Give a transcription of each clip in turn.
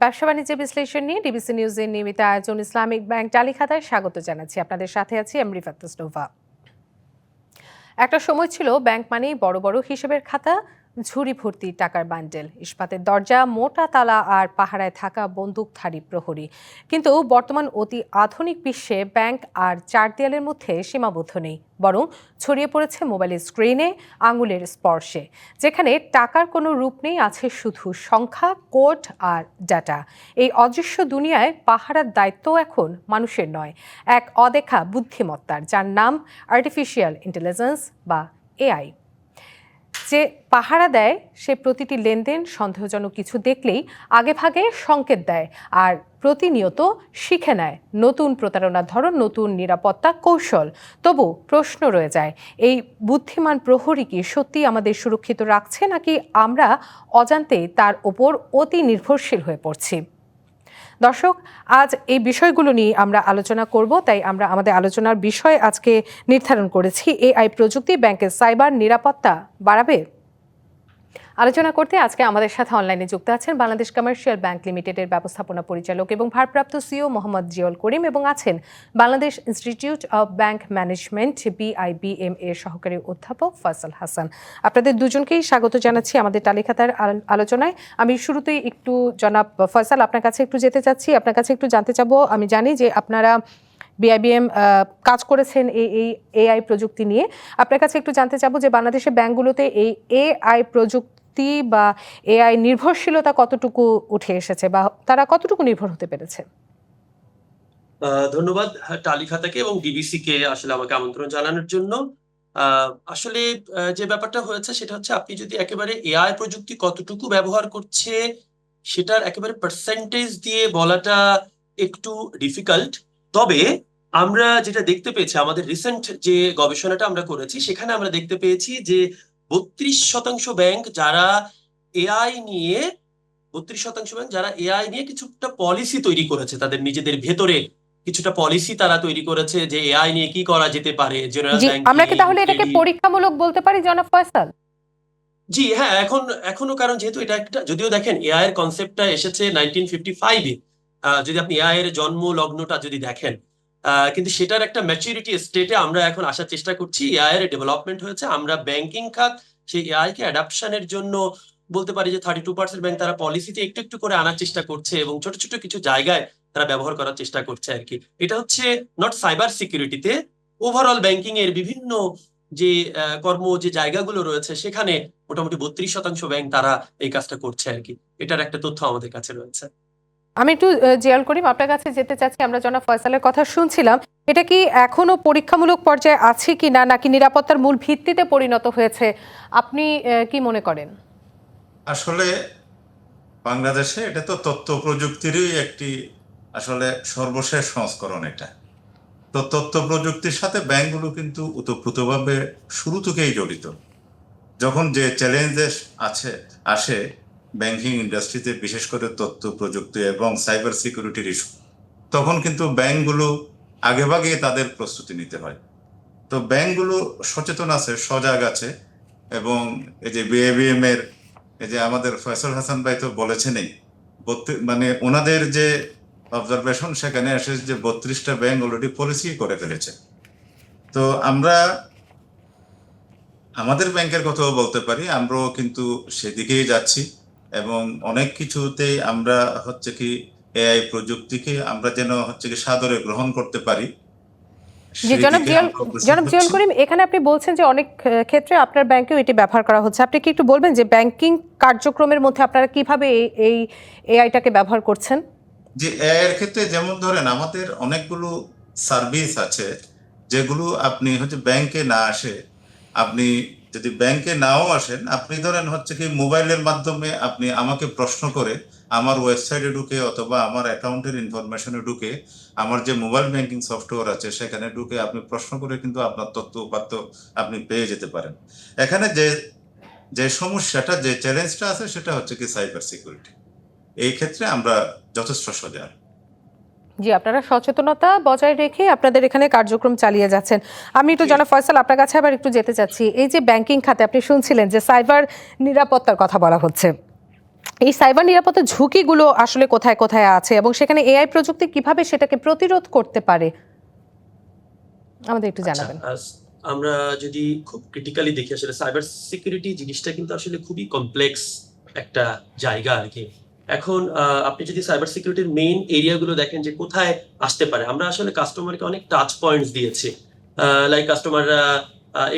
ব্যবসা বাণিজ্য বিশ্লেষণ নিয়ে ডিবিসি নিউজের নিয়মিত আয়োজন ইসলামিক ব্যাংক টালিখাতায় স্বাগত জানাচ্ছি। আপনাদের সাথে আছি আমি রিফাতুস নোভা একটা সময় ছিল ব্যাংক মানেই বড় বড় হিসেবের খাতা ঝুড়ি ভর্তি টাকার বান্ডেল, ইস্পাতের দরজা, মোটা তালা আর পাহারায় থাকা বন্দুকধারী প্রহরী। কিন্তু বর্তমান অতি আধুনিক বিশ্বে ব্যাংক আর চার দেয়ালের মধ্যে সীমাবদ্ধ নেই, বরং ছড়িয়ে পড়েছে মোবাইলের স্ক্রিনে, আঙুলের স্পর্শে, যেখানে টাকার কোনো রূপ নেই, আছে শুধু সংখ্যা, কোড আর ডাটা। এই অদৃশ্য দুনিয়ায় পাহারার দায়িত্ব এখন মানুষের নয়, এক অদেখা বুদ্ধিমত্তার, যার নাম আর্টিফিশিয়াল ইন্টেলিজেন্স বা এআই। যে পাহারা দেয়, সে প্রতিটি লেনদেন সন্দেহজনক কিছু দেখলেই আগেভাগে সংকেত দেয় আর প্রতিনিয়ত শিখে নেয় নতুন প্রতারণার ধরন, নতুন নিরাপত্তা কৌশল। তবু প্রশ্ন রয়ে যায়, এই বুদ্ধিমান প্রহরী কি সত্যি আমাদের সুরক্ষিত রাখছে নাকি আমরা অজান্তে তার ওপর অতি নির্ভরশীল হয়ে পড়ছি? দর্শক, আজ এই বিষয়গুলো নিয়ে আমরা আলোচনা করব, তাই আমরা আমাদের আলোচনার বিষয় আজকে নির্ধারণ করেছি। এআই প্রযুক্তি ব্যাংকের সাইবার নিরাপত্তা বাড়াবে। আলোচনা করতে আজকে আমাদের সাথে অনলাইনে যুক্ত আছেন বাংলাদেশ কমার্শিয়াল ব্যাংক লিমিটেডের ব্যবস্থাপনা পরিচালক এবং ভারপ্রাপ্ত সিও মোহাম্মদ জিয়ল করিম এবং আছেন Bangladesh institute of bank management BIBM এর সহকারী অধ্যাপক ফয়সাল হাসান। আপনাদের দুজনকেই স্বাগত জানাচ্ছি আমাদের তালিকাতার আলোচনায়। আমি শুরুতেই একটু জনাব ফয়সাল আপনার কাছে একটু যেতে চাচ্ছি, আপনার কাছে একটু জানতে চাবো। আমি জানি যে আপনারা বিআইবিএম কাজ করেছেন এই এই এআই প্রযুক্তি নিয়ে। আপনার কাছে একটু জানতে চাবো যে বাংলাদেশের ব্যাংকগুলোতে এই এআই প্রযুক্তি বা এআই নির্ভরশীলতা কতটুকু উঠে এসেছে বা তারা কতটুকু নির্ভর হতে পেরেছে? ধন্যবাদ টালিখা থেকে এবং ডিবিসি কে আসলে আমাকে আমন্ত্রণ জানানোর জন্য। আসলে যে ব্যাপারটা হয়েছে সেটা হচ্ছে আপনি যদি একেবারে এআই প্রযুক্তি কতটুকু ব্যবহার করছে সেটার একেবারে পার্সেন্টেজ দিয়ে বলাটা একটু ডিফিকাল্ট তবে আমরা যেটা দেখতে পেয়েছি আমাদের রিসেন্ট যে গবেষণাটা আমরা করেছি সেখানে আমরা দেখতে পেয়েছি যে বত্রিশ শতাংশ ব্যাংক যারা এআই নিয়ে বত্রিশ শতাংশ ব্যাংক যারা এআই নিয়ে কিছুটা পলিসি তৈরি করেছে তাদের নিজেদের ভেতরে কিছুটা পলিসি তারা তৈরি করেছে যে এআই নিয়ে কি করা যেতে পারে জেনারেল আমরা কি তাহলে এটাকে পরীক্ষামূলক বলতে পারি জনাব ফয়সাল জি হ্যাঁ এখন এখনও কারণ যেহেতু এটা একটা যদিও দেখেন এআই এর কনসেপ্টটা এসেছে নাইনটিন ফিফটি ফাইভে যদি আপনি এআই এর জন্ম লগ্নটা যদি দেখেন কিন্তু সেটার একটা ম্যাচুরিটি স্টেটে আমরা এখন আসার চেষ্টা করছি। এআই এর ডেভেলপমেন্ট হয়েছে। আমরা ব্যাংকিং খাত সেই এআই কে অ্যাডাপশনের জন্য বলতে পারি যে থার্টি টু পার্সেন্ট ব্যাংক তারা পলিসিতে একটু একটু করে আনার চেষ্টা করছে এবং ছোট ছোট কিছু জায়গায় তারা ব্যবহার করার চেষ্টা করছে আর কি। এটা হচ্ছে নট সাইবার সিকিউরিটিতে ওভারঅল ব্যাংকিং এর বিভিন্ন যে কর্ম যে জায়গাগুলো রয়েছে, সেখানে মোটামুটি বত্রিশ শতাংশ ব্যাংক তারা এই কাজটা করছে আর কি। এটার একটা তথ্য আমাদের কাছে রয়েছে। আমি একটু জিয়াল করিম আপনার কাছে যেতে চাচ্ছি, আমরা জনাব ফয়সালের কথা শুনছিলাম। এটা কি এখনও পরীক্ষামূলক পর্যায়ে আছে কি না, নাকি নিরাপত্তার মূল ভিত্তিতে পরিণত হয়েছে? আপনি কি মনে করেন? আসলে বাংলাদেশে এটা তো তথ্য প্রযুক্তিরই একটি আসলে সর্বশেষ সংস্করণ এটা। তো তথ্য প্রযুক্তির সাথে ব্যাংকগুলো কিন্তু ওতপ্রোতভাবে শুরু থেকেই জড়িত। যখন যে চ্যালেঞ্জেস আছে, আসে ব্যাংকিং ইন্ডাস্ট্রিতে বিশেষ করে তথ্য, প্রযুক্তি এবং সাইবার সিকিউরিটির ইস্যু তখন কিন্তু ব্যাংকগুলো আগেভাগে তাদের প্রস্তুতি নিতে হয়। তো ব্যাংকগুলো সচেতন আছে, সজাগ আছে এবং এই যে বিএবিএম এর, এই যে আমাদের ফয়সল হাসান ভাই তো বলেছেনই মানে ওনাদের যে অবজারভেশন সেখানে এসে যে বত্রিশটা ব্যাংক অলরেডি পলিসি করে ফেলেছে। তো আমরা আমাদের ব্যাংকের কথাও বলতে পারি, আমরাও কিন্তু সেদিকেই যাচ্ছি। এবং অনেক কিছুতেই আমরা হচ্ছে কি এআই প্রযুক্তিকে আমরা যেন হচ্ছে কি সাদরে গ্রহণ করতে পারি। জি জনাব জিয়াল জনাব জিয়াল করিম এখানে আপনি বলছেন যে অনেক ক্ষেত্রে আপনার ব্যাংকেও এটি ব্যবহার করা হচ্ছে। আপনি কি একটু বলবেন যে ব্যাংকিং কার্যক্রমের মধ্যে আপনারা কীভাবে এই- এই এআইটাকে ব্যবহার করছেন? যে এআই এর ক্ষেত্রে যেমন ধরেন আমাদের অনেকগুলো সার্ভিস আছে যেগুলো আপনি হচ্ছে ব্যাংকে না আসে আপনি যদি ব্যাংকে নাও আসেন, আপনি ধরেন হচ্ছে কি মোবাইলের মাধ্যমে আপনি আমাকে প্রশ্ন করে, আমার ওয়েবসাইটে ঢুকে অথবা আমার অ্যাকাউন্টের ইনফরমেশনে ঢুকে, আমার যে মোবাইল ব্যাংকিং সফটওয়্যার আছে, সেখানে ঢুকে আপনি প্রশ্ন করে কিন্তু আপনার তথ্য উপাত্ত আপনি পেয়ে যেতে পারেন। এখানে যে যে সমস্যাটা, যে চ্যালেঞ্জটা আছে, সেটা হচ্ছে কি সাইবার সিকিউরিটি এই ক্ষেত্রে আমরা যথেষ্ট সজাগ। জি আপনারা সচেতনতা বজায় রেখে আপনাদের এখানে কার্যক্রম চালিয়ে যাচ্ছেন। আমি একটু জনাব ফয়সাল আপনার কাছে আবার একটু যেতে চাচ্ছি। এই যে ব্যাংকিং খাতে আপনি শুনছিলেন যে সাইবার নিরাপত্তার কথা বলা হচ্ছে। এই সাইবার নিরাপত্তার ঝুঁকিগুলো আসলে কোথায় কোথায় আছে এবং সেখানে এআই প্রযুক্তি কীভাবে সেটাকে প্রতিরোধ করতে পারে? আমাদের একটু জানাবেন। আচ্ছা, আমরা যদি খুব ক্রিটিক্যালি দেখি আসলে সাইবার সিকিউরিটি জিনিসটা কিন্তু আসলে খুবই কমপ্লেক্স একটা জায়গা আর কি। এখন আপনি যদি সাইবার সিকিউরিটির মেইন এরিয়াগুলো দেখেন যে কোথায় আসতে পারে, আমরা আসলে কাস্টমারকে অনেক টাচ পয়েন্টস দিয়েছি। লাইক কাস্টমাররা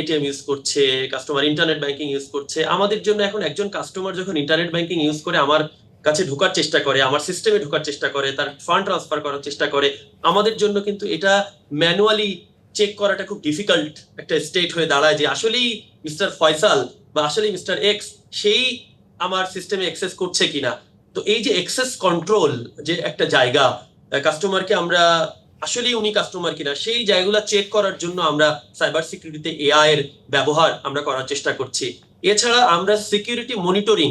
এটিএম ইউজ করছে কাস্টমার ইন্টারনেট ব্যাংকিং ইউজ করছে। আমাদের জন্য এখন একজন কাস্টমার যখন ইন্টারনেট ব্যাংকিং ইউজ করে, আমার কাছে ঢোকার চেষ্টা করে, আমার সিস্টেমে ঢোকার চেষ্টা করে, তার ফান্ড ট্রান্সফার করার চেষ্টা করে, আমাদের জন্য কিন্তু এটা ম্যানুয়ালি চেক করাটা খুব ডিফিকাল্ট একটা স্টেট হয়ে দাঁড়ায় যে আসলেই মিস্টার ফয়সাল বা আসলেই মিস্টার এক্স সেই আমার সিস্টেমে অ্যাক্সেস করছে কিনা। তো এই যে এক্সেস কন্ট্রোল যে একটা জায়গা কাস্টমারকে আমরা, আসলেই উনি কাস্টমার কিনা, সেই জায়গাগুলো চেক করার জন্য আমরা সাইবার সিকিউরিটিতে এআই এর ব্যবহার আমরা করার চেষ্টা করছি। এছাড়া আমরা security monitoring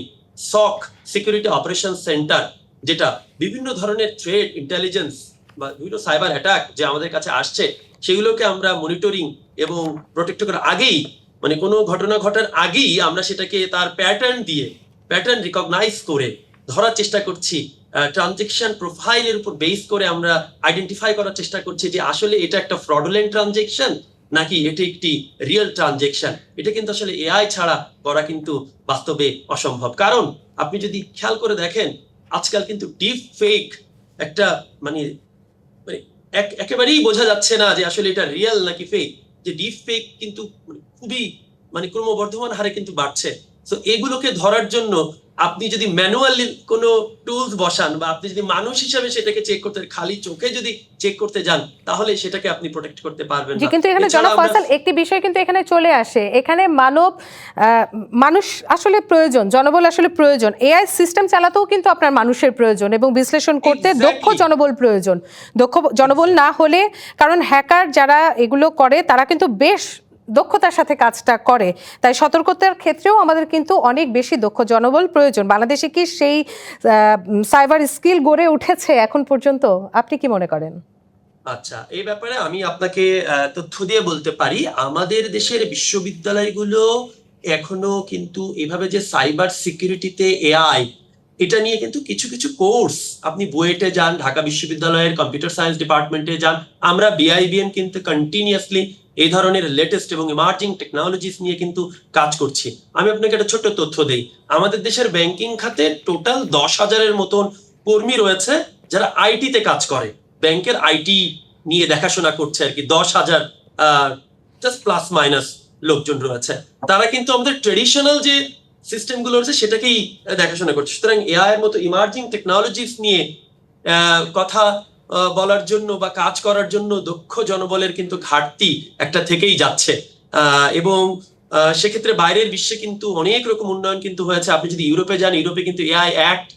SOC security operation centre যেটা বিভিন্ন ধরনের থ্রেড ইন্টেলিজেন্স বা বিভিন্ন সাইবার অ্যাটাক যে আমাদের কাছে আসছে, সেগুলোকে আমরা মনিটরিং এবং প্রোটেক্ট করার আগেই মানে কোনো ঘটনা ঘটার আগেই আমরা সেটাকে তার প্যাটার্ন দিয়ে প্যাটার্ন রিকগনাইজ করে ধরার চেষ্টা করছি ট্রানজেকশন প্রোফাইলের উপর বেস করে আমরা আইডেন্টিফাই করার চেষ্টা করছি যে আসলে এটা একটা ফ্রডুলেন্ট ট্রানজেকশন নাকি এটি একটি রিয়েল ট্রানজেকশন এটা কিন্তু আসলে এআই ছাড়া করা কিন্তু বাস্তবে অসম্ভব। কারণ আপনি যদি খেয়াল করে দেখেন, আজকাল কিন্তু ডিপ ফেক একটা মানে মানে এক- একেবারেই বোঝা যাচ্ছে না যে আসলে এটা রিয়েল নাকি ফেক যে ডিপ ফেক কিন্তু মানে খুবই মানে ক্রমবর্ধমান হারে কিন্তু বাড়ছে। তো এগুলোকে ধরার জন্য আপনি যদি ম্যানুয়ালি কোনো টুলস বসান বা আপনি যদি মানুষ হিসাবে সেটাকে চেক করতে খালি চোখে যদি চেক করতে যান তাহলে সেটাকে আপনি প্রোটেক্ট করতে পারবেন না। কিন্তু এখানে জনাব ফয়সাল একটি বিষয় কিন্তু এখানে চলে আসে। এখানে মানব মানুষ আসলে প্রয়োজন জনবল আসলে প্রয়োজন। এআই সিস্টেম চালাতেও কিন্তু আপনার মানুষের প্রয়োজন এবং বিশ্লেষণ করতে দক্ষ জনবল প্রয়োজন। দক্ষ জনবল না হলে কারণ হ্যাকার যারা এগুলো করে তারা কিন্তু বেশ দক্ষতার সাথে কাজটা করে। তাই সতর্কতার ক্ষেত্রেও আমাদের কিন্তু অনেক বেশি দক্ষ জনবল প্রয়োজন। বাংলাদেশে কি সেই সাইবার স্কিল গড়ে উঠেছে এখন পর্যন্ত? আপনি কি মনে করেন? আচ্ছা এই ব্যাপারে আমি আপনাকে তথ্য দিয়ে বলতে পারি। আমাদের দেশের বিশ্ববিদ্যালয়গুলো এখনও কিন্তু এভাবে যে সাইবার সিকিউরিটিতে এআই এটা নিয়ে কিন্তু কিছু কিছু কোর্স আপনি বুয়েটে যান, ঢাকা বিশ্ববিদ্যালয়ের কম্পিউটার সায়েন্স ডিপার্টমেন্টে যান। আমরা বিআইবিএন কিন্তু কন্টিনিউয়াসলি এই ধরনের লেটেস্ট এবং ইমার্জিং টেকনোলজিস নিয়ে কিন্তু কাজ করছি। আমি আপনাকে একটা ছোট্ট তথ্য দেই। আমাদের দেশের ব্যাংকিং খাতে টোটাল দশ হাজারের মতন কর্মী রয়েছে যারা আইটিতে কাজ করে। ব্যাংকের আইটি নিয়ে দেখাশোনা করছে আর কি। দশ হাজার জাস্ট প্লাস মাইনাস লোকজন রয়েছে। তারা কিন্তু আমাদের ট্রেডিশনাল যে সিস্টেমগুলো রয়েছে সেটাকেই দেখাশোনা করছে। সুতরাং এআই এর মতো ইমার্জিং টেকনোলজিস নিয়ে কথা বলার জন্য বা কাজ করার জন্য দক্ষ জনবলের কিন্তু ঘাটতি একটা থেকেই যাচ্ছে। এবং সেক্ষেত্রে বাইরের বিশ্বে কিন্তু অনেক রকম উন্নয়ন কিন্তু হয়েছে। আপনি যদি ইউরোপে যান, ইউরোপে কিন্তু এআই অ্যাক্ট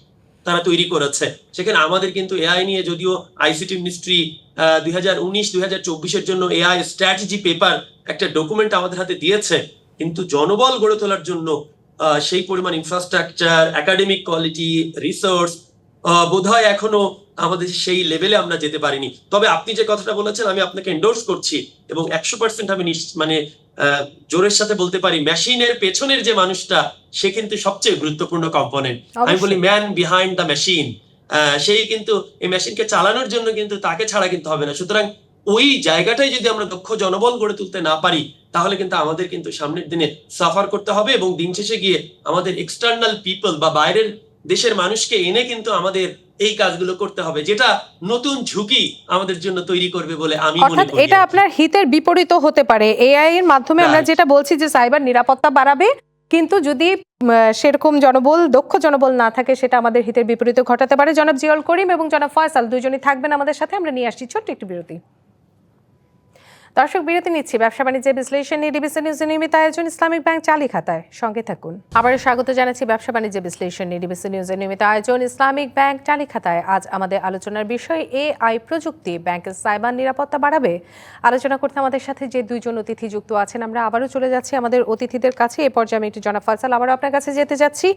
তারা তৈরি করেছে। সেখানে আমাদের কিন্তু এআই নিয়ে যদিও আইসিটি মিনিস্ট্রি দুই হাজার উনিশ, দুই হাজার চব্বিশের জন্য এআই স্ট্র্যাটেজি পেপার একটা ডকুমেন্ট আমাদের হাতে দিয়েছে। কিন্তু জনবল গড়ে তোলার জন্য সেই পরিমাণ ইনফ্রাস্ট্রাকচার একাডেমিক কোয়ালিটি রিসোর্স বোধহয় এখনও আমাদের সেই লেভেলে আমরা যেতে পারিনি। তবে আপনি যে কথাটা বলেছেন আমি আপনাকে এন্ডোর্স করছি এবং একশো পার্সেন্ট আমি মানে জোরের সাথে বলতে পারি মেশিনের পেছনের যে মানুষটা সে কিন্তু সবচেয়ে গুরুত্বপূর্ণ কম্পোনেন্ট আমি বলি ম্যান বিহাইন্ড দ্য মেশিন সেই কিন্তু এই মেশিনকে চালানোর জন্য কিন্তু তাকে ছাড়া কিন্তু হবে না। সুতরাং ওই জায়গাটাই যদি আমরা দক্ষ জনবল গড়ে তুলতে না পারি তাহলে কিন্তু আমাদের কিন্তু সামনের দিনে সাফার করতে হবে এবং দিন শেষে গিয়ে আমাদের এক্সটার্নাল পিপল বা বাইরের দেশের মানুষকে এনে কিন্তু আমাদের এই কাজগুলো করতে হবে যেটা নতুন ঝুঁকি আমাদের জন্য তৈরি করবে বলে আমি মনে অর্থাৎ এটা আপনার হিতের বিপরীত হতে পারে। এআই এর মাধ্যমে আমরা যেটা বলছি যে সাইবার নিরাপত্তা বাড়াবে কিন্তু যদি সেরকম জনবল দক্ষ জনবল না থাকে সেটা আমাদের হিতের বিপরীত ঘটাতে পারে। জনাব জিয়াউল করিম এবং জনাব ফয়সাল দুজনই থাকবেন আমাদের সাথে। আমরা নিয়ে আসছি ছোট্ট একটি বিরতি। দর্শক বিরতি নিচ্ছি। ব্যবসা বিশ্লেষণ নিয়ে ডিবিসি নিউজের নিয়মিত আয়োজন ইসলামিক ব্যাংক চালি খাতায়। সঙ্গে থাকুন। আবার স্বাগত জানাচ্ছি ব্যবসা বিশ্লেষণ নিয়ে ডিবিসি নিউজের নিয়মিত আয়োজন ইসলামিক ব্যাংক চালি খাতায়। আজ আমাদের আলোচনার বিষয় এআই প্রযুক্তি। ব্যাংকের সাইবার নিরাপত্তা বাড়াবে। আলোচনা করতে আমাদের সাথে যে দুইজন অতিথি যুক্ত আছেন, আমরা আবারও চলে যাচ্ছি আমাদের অতিথিদের কাছে। এ পর্যায়ে আমি একটু জনাব ফয়সাল, আবারও আপনার কাছে যেতে যাচ্ছি।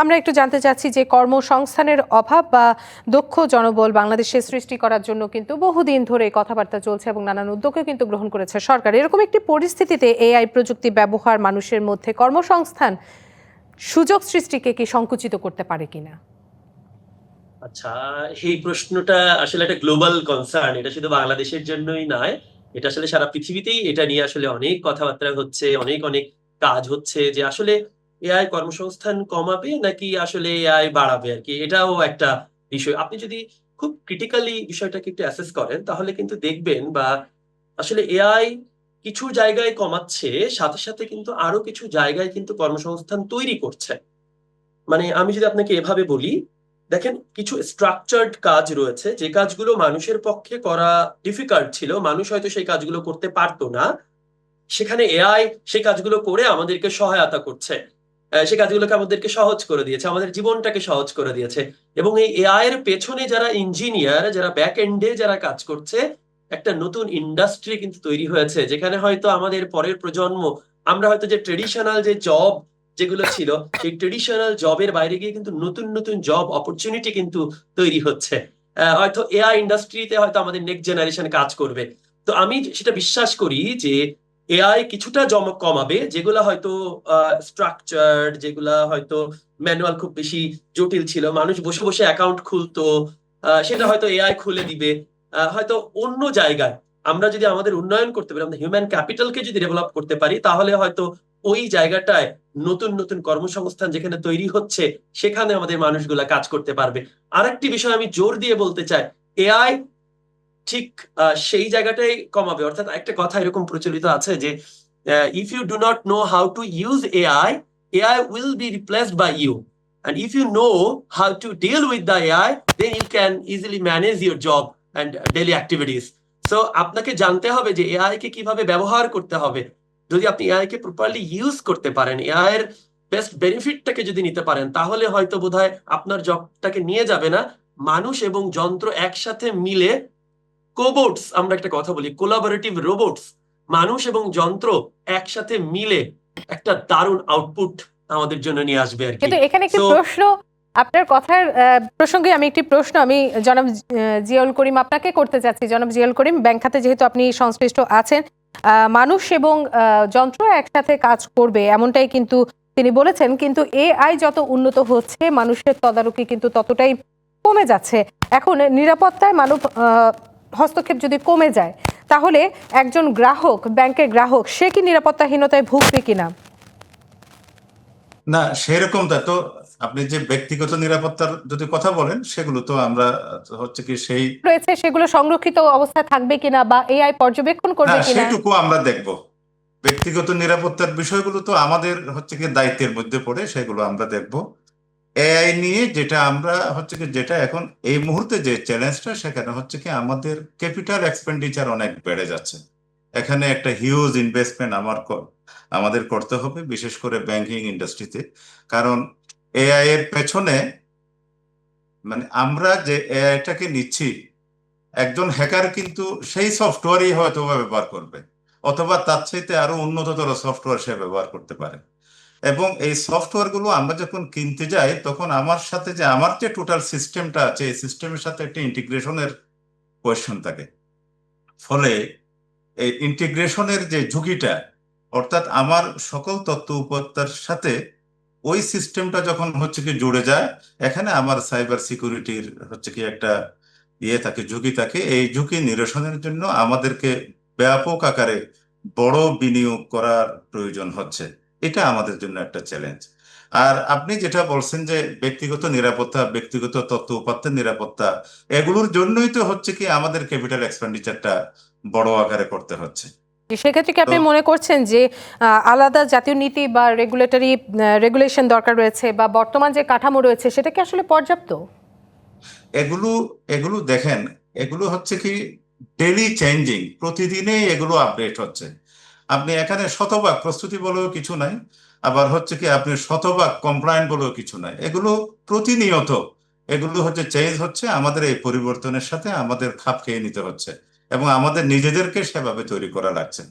আমরা একটু জানতে চাচ্ছি যে কর্মসংস্থানের অভাব বা দক্ষ জনবল বাংলাদেশে সৃষ্টি করার জন্য কিন্তু বহুদিন ধরে কথাবার্তা চলছে এবং নানান উদ্যোগও কিন্তু গ্রহণ করেছে সরকার। এরকম একটি পরিস্থিতিতে এআই প্রযুক্তি ব্যবহার মানুষের মধ্যে কর্মসংস্থান সুযোগ সৃষ্টিকে কি সংকুচিত করতে পারে কিনা? আচ্ছা এই প্রশ্নটা আসলে একটা গ্লোবাল কনসার্ন। এটা শুধু বাংলাদেশের জন্যই নয়, এটা আসলে সারা পৃথিবীতেই এটা নিয়ে আসলে অনেক কথাবার্তা হচ্ছে, অনেক অনেক কাজ হচ্ছে যে আসলে এআই কর্মসংস্থান কমাবে নাকি আসলে এআই বাড়াবে আর কি? এটাও একটা বিষয়। আপনি যদি খুব ক্রিটিক্যালি বিষয়টাকে একটু অ্যাসেস করেন, তাহলে কিন্তু দেখবেন বা আসলে এআই কিছু জায়গায় কমাচ্ছে, সাথে সাথে কিন্তু আরও কিছু জায়গায় কিন্তু কর্মসংস্থান তৈরি করছে। মানে আমি যদি আপনাকে এভাবে বলি, দেখেন কিছু স্ট্রাকচার্ড কাজ রয়েছে, যে কাজগুলো মানুষের পক্ষে করা ডিফিকাল্ট ছিল, মানুষ হয়তো সেই কাজগুলো করতে পারতো না। সেখানে এআই সেই কাজগুলো করে আমাদেরকে সহায়তা করছে। সেই কাজগুলোকে আমাদেরকে সহজ করে দিয়েছে, আমাদের জীবনটাকে সহজ করে দিয়েছে। এবং এই এআই এর পেছনে যারা ইঞ্জিনিয়ার যারা ব্যাক এন্ডে যারা কাজ করছে একটা নতুন ইন্ডাস্ট্রি কিন্তু তৈরি হয়েছে, যেখানে হয়তো আমাদের পরের প্রজন্ম, আমরা হয়তো যে ট্রেডিশনাল যে জব যেগুলো ছিল, সেই ট্রেডিশনাল জবের বাইরে গিয়ে কিন্তু নতুন নতুন জব অপরচুনিটি কিন্তু তৈরি হচ্ছে। হয়তো এআই ইন্ডাস্ট্রিতে হয়তো আমাদের নেক্সট জেনারেশন কাজ করবে। তো আমি সেটা বিশ্বাস করি যে এআই কিছুটা জম কমাবে, যেগুলো হয়তো স্ট্রাকচার্ড যেগুলা হয়তো ম্যানুয়াল খুব বেশি জটিল ছিল। মানুষ বসে বসে অ্যাকাউন্ট খুলতো সেটা হয়তো এআই খুলে দিবে। হয়তো অন্য জায়গায় আমরা যদি আমাদের উন্নয়ন করতে পারি, আমাদের হিউম্যান ক্যাপিটালকে যদি ডেভেলপ করতে পারি, তাহলে হয়তো ওই জায়গাটায় নতুন নতুন কর্মসংস্থান যেখানে তৈরি হচ্ছে, সেখানে আমাদের মানুষগুলা কাজ করতে পারবে। আরেকটি বিষয় আমি জোর দিয়ে বলতে চাই, এআই ঠিক সেই জায়গাটাই কমাবে। অর্থাৎ একটা কথা এরকম প্রচলিত আছে যে if you do not know how to use AI AI will be replaced by you and if you know how to deal with the AI then you can easily manage your job. And daily activities. So আপনাকে জানতে হবে যে AI কে কীভাবে ব্যবহার করতে হবে। যদি আপনি এআই কে প্রপারলি ইউজ করতে পারেন এআই এর বেস্ট বেনিফিটটাকে যদি নিতে পারেন তাহলে হয়তো বোধহয় আপনার জবটাকে নিয়ে যাবে না। মানুষ এবং যন্ত্র একসাথে মিলে কোবোটস আমরা একটা কথা বলি কোলাবোরেটিভ রোবটস মানুষ এবং যন্ত্র একসাথে মিলে একটা দারুণ আউটপুট আমাদের জন্য নিয়ে আসবে আর কি। কিন্তু এখানে একটি প্রশ্ন আপনার কথার প্রসঙ্গে আমি একটি প্রশ্ন, আমি জনাব জিয়াউল করিম আপনাকে করতে চাচ্ছি। জনাব জিয়াউল করিম, ব্যাংক খাতে যেহেতু আপনি সংশ্লিষ্ট আছেন মানুষ এবং যন্ত্র একসাথে কাজ করবে এমনটাই কিন্তু তিনি বলেছেন, কিন্তু এআই যত উন্নত হচ্ছে, মানুষের তদারকি কিন্তু ততটাই কমে যাচ্ছে। এখন নিরাপত্তায় মানব হস্তক্ষেপ যদি কমে যায়, তাহলে একজন গ্রাহক, ব্যাংকের গ্রাহক, সে কি নিরাপত্তাহীনতায় ভুগবে কিনা? না, সেরকমটা তো আপনি যে ব্যক্তিগত নিরাপত্তার যদি কথা বলেন সেগুলো তো আমরা হচ্ছে কি সেই রয়েছে সেগুলো সংরক্ষিত অবস্থায় থাকবে কিনা বা এআই পর্যবেক্ষণ করবে কিনা? সেটুকু আমরা দেখব। ব্যক্তিগত নিরাপত্তার বিষয়গুলো তো আমাদের হচ্ছে কি দায়িত্বের মধ্যে পড়ে সেগুলো আমরা দেখব। এআই নিয়ে যেটা আমরা হচ্ছে কি যেটা এখন এই মুহূর্তে যে চ্যালেঞ্জটা সেখানে হচ্ছে কি আমাদের ক্যাপিটাল এক্সপেন্ডিচার অনেক বেড়ে যাচ্ছে। এখানে একটা হিউজ ইনভেস্টমেন্ট আমার আমাদের করতে হবে বিশেষ করে ব্যাংকিং ইন্ডাস্ট্রিতে কারণ এআই এর পেছনে মানে আমরা যে এআইটাকে নিচ্ছি, একজন হ্যাকার কিন্তু সেই সফটওয়্যারই হয়তো ব্যবহার করবে, অথবা তার চাইতে আরও উন্নততর সফটওয়্যার সে ব্যবহার করতে পারে। এবং এই সফটওয়্যারগুলো আমরা যখন কিনতে যাই, তখন আমার সাথে যে, আমার যে টোটাল সিস্টেমটা আছে, এই সিস্টেমের সাথে একটা ইন্টিগ্রেশনের কোয়েশ্চন থাকে। ফলে এই ইন্টিগ্রেশনের যে ঝুঁকিটা, অর্থাৎ আমার সকল তথ্য উপাত্তার সাথে ওই সিস্টেমটা যখন হচ্ছে কি জুড়ে যায়, এখানে আমার সাইবার সিকিউরিটির হচ্ছে কি একটা ইয়ে থাকে, ঝুঁকি থাকে। এই ঝুঁকি নিরসনের জন্য আমাদেরকে ব্যাপক আকারে বড় বিনিয়োগ করার প্রয়োজন হচ্ছে। এটা আমাদের জন্য একটা চ্যালেঞ্জ আর আপনি যেটা বলছেন যে ব্যক্তিগত নিরাপত্তা, ব্যক্তিগত তথ্য উপাত্তের নিরাপত্তা, এগুলোর জন্যই তো হচ্ছে কি আমাদের ক্যাপিটাল এক্সপেন্ডিচারটা বড় আকারে করতে হচ্ছে। সেক্ষেত্রে কি আপনি মনে করছেন যে আলাদা জাতীয় নীতি বা রেগুলেটরি রেগুলেশন দরকার রয়েছে বা বর্তমান যে কাঠামো রয়েছে সেটা কি আসলে পর্যাপ্ত? এগুলো এগুলো দেখেন এগুলো হচ্ছে কি ডেলি চেঞ্জিং প্রতিদিনেই এগুলো আপডেট হচ্ছে। আপনি এখানে শতভাগ প্রস্তুতি বলেও কিছু নাই আবার হচ্ছে কি আপনি শতভাগ কমপ্লায়েন্ট বলেও কিছু নাই। এগুলো প্রতিনিয়ত এগুলো হচ্ছে চেঞ্জ হচ্ছে আমাদের এই পরিবর্তনের সাথে আমাদের খাপ খেয়ে নিতে হচ্ছে। এবং আমাদের নিজেদেরকে সেভাবে তৈরি করা লাগছে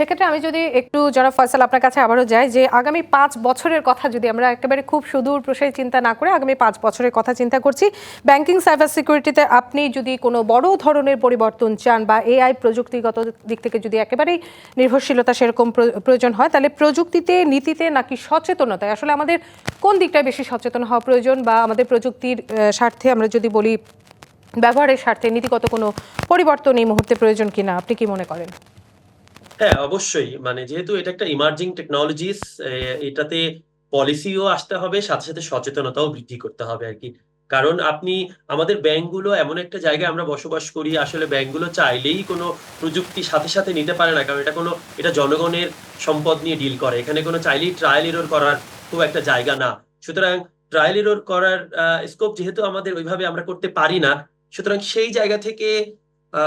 সেক্ষেত্রে আমি যদি একটু যারা ফয়সাল আপনার কাছে আবারও যাই যে আগামী পাঁচ বছরের কথা যদি আমরা একেবারে খুব সুদূর প্রসারী চিন্তা না করে আগামী পাঁচ বছরের কথা চিন্তা করছি, ব্যাংকিং, সাইবার সিকিউরিটিতে আপনি যদি কোনো বড় ধরনের পরিবর্তন চান বা এআই প্রযুক্তিগত দিক থেকে যদি একেবারেই নির্ভরশীলতা সেরকম প্র- প্রয়োজন হয়, তাহলে প্রযুক্তিতে, নীতিতে নাকি সচেতনতায়? আসলে আমাদের কোন দিকটায় বেশি সচেতন হওয়া প্রয়োজন বা আমাদের প্রযুক্তির স্বার্থে আমরা যদি বলি ব্যবহারের স্বার্থে নীতিগত কোনো পরিবর্তন এই মুহূর্তে প্রয়োজন কিনা? আপনি কি মনে করেন? হ্যাঁ অবশ্যই। মানে যেহেতু এটা একটা ইমার্জিং টেকনোলজিস এটাতে পলিসিও আসতে হবে, সাথে সাথে সচেতনতাও বৃদ্ধি করতে হবে আর কি। কারণ আপনি, আমাদের ব্যাংকগুলো এমন একটা জায়গায় আমরা বসবাস করি, আসলে ব্যাংকগুলো চাইলেই কোনো প্রযুক্তি সাথে সাথে নিতে পারে না, কারণ এটা কোনো, এটা জনগণের সম্পদ নিয়ে ডিল করে। এখানে কোনো চাইলেই ট্রায়াল এরর করার খুব একটা জায়গা না। সুতরাং ট্রায়াল এরর করার স্কোপ যেহেতু আমাদের ওইভাবে আমরা করতে পারি না সুতরাং সেই জায়গা থেকে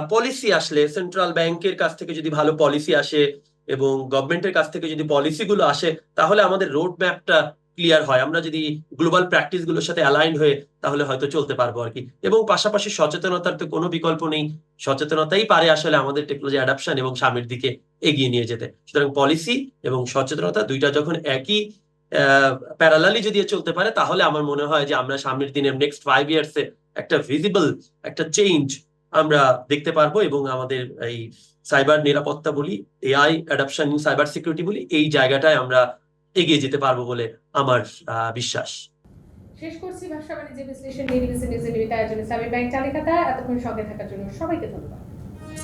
পলিসি আসলে সেন্ট্রাল ব্যাংকের কাছ থেকে যদি ভালো পলিসি আসে এবং গভর্নমেন্টের কাছ থেকে যদি পলিসিগুলো আসে, তাহলে আমাদের রোড ম্যাপটা ক্লিয়ার হয়। আমরা যদি গ্লোবাল প্র্যাকটিসগুলোর সাথে অ্যালাইন হয়ে, তাহলে হয়তো চলতে পারব আর কি। এবং পাশাপাশি সচেতনতার তো কোনো বিকল্প নেই। সচেতনতাই পারে আসলে আমাদের টেকনোলজি অ্যাডাপশন এবং সামনের দিকে এগিয়ে নিয়ে যেতে। সুতরাং পলিসি এবং সচেতনতা দুইটা যখন একই প্যারালালি যদি চলতে পারে, তাহলে আমার মনে হয় যে আমরা সামনের দিনে নেক্সট ফাইভ ইয়ার্সে একটা ভিজিবল একটা চেঞ্জ আমরা দেখতে পারব এবং আমাদের এই সাইবার নিরাপত্তা বলি এআই অ্যাডাপশন সাইবার সিকিউরিটি বলি, এই জায়গাটায় আমরা এগিয়ে যেতে পারব বলে আমার বিশ্বাস। শেষ করছি ব্যবসা বাণিজ্য বিশ্লেষণ নিয়ে নিউজের নিউজের নিবিতা আয়োজনে সামি ব্যাংক চালিকাতা, এতক্ষণ সঙ্গে থাকার জন্য সবাইকে ধন্যবাদ।